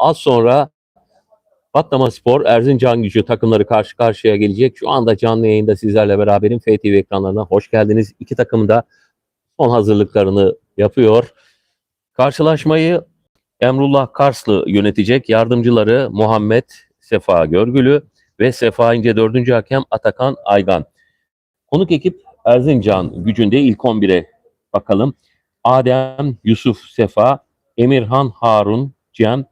az sonra Patlama Spor, Erzincan Gücü takımları karşı karşıya gelecek. Şu anda canlı yayında sizlerle beraberim. FTV ekranlarına hoş geldiniz. İki takım da son hazırlıklarını yapıyor. Karşılaşmayı Emrullah Karslı yönetecek. Yardımcıları Muhammed Sefa Görgülü ve Sefa İnce dördüncü hakem Atakan Aygan. Konuk ekip Erzincan gücünde ilk 11'e bakalım. Adem, Yusuf Sefa, Emirhan Harun, Cem,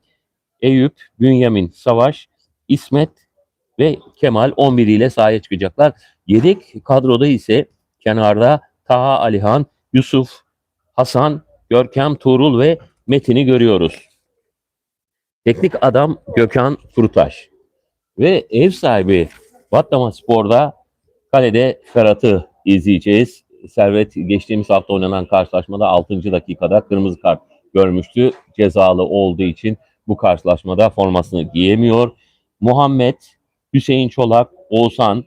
Eyüp, Bünyamin Savaş, İsmet ve Kemal 11 ile sahaya çıkacaklar. Yedek kadroda ise kenarda Taha Alihan, Yusuf, Hasan, Görkem Tuğrul ve Metin'i görüyoruz. Teknik adam Gökhan Kurutaş. Ve ev sahibi Batlama Spor'da kalede Ferhat'ı izleyeceğiz. Servet geçtiğimiz hafta oynanan karşılaşmada 6. dakikada kırmızı kart görmüştü. Cezalı olduğu için bu karşılaşmada formasını giyemiyor. Muhammed, Hüseyin Çolak, Oğuzhan,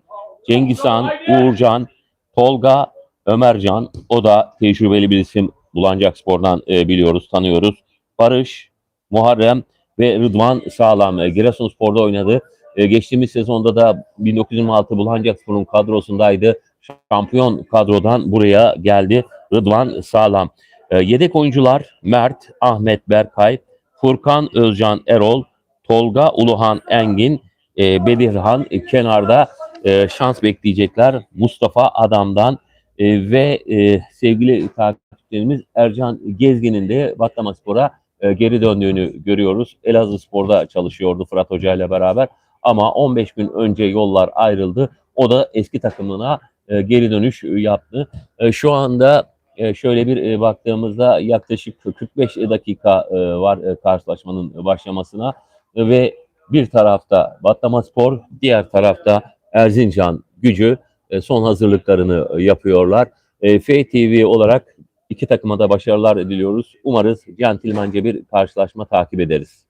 Cengizhan, Uğurcan, Tolga, Ömercan. O da tecrübeli bir isim. Bulancak Spor'dan e, biliyoruz, tanıyoruz. Barış, Muharrem ve Rıdvan Sağlam. E, Giresunspor'da oynadı. E, geçtiğimiz sezonda da 1926 Bulancak Spor'un kadrosundaydı. Şampiyon kadrodan buraya geldi. Rıdvan Sağlam. E, yedek oyuncular Mert, Ahmet Berkay, Furkan Özcan Erol, Tolga Uluhan Engin, e, Bedirhan e, kenarda e, şans bekleyecekler. Mustafa Adam'dan e, ve e, sevgili takipçilerimiz Ercan Gezgin'in de Batlama Spor'a e, geri döndüğünü görüyoruz. Elazığ Spor'da çalışıyordu Fırat Hoca ile beraber ama 15 gün önce yollar ayrıldı. O da eski takımına e, geri dönüş yaptı. E, şu anda şöyle bir e, baktığımızda yaklaşık 45 dakika e, var e, karşılaşmanın başlamasına ve bir tarafta Batlama Spor, diğer tarafta Erzincan gücü son hazırlıklarını yapıyorlar. FTV olarak iki takıma da başarılar diliyoruz. Umarız centilmence bir karşılaşma takip ederiz.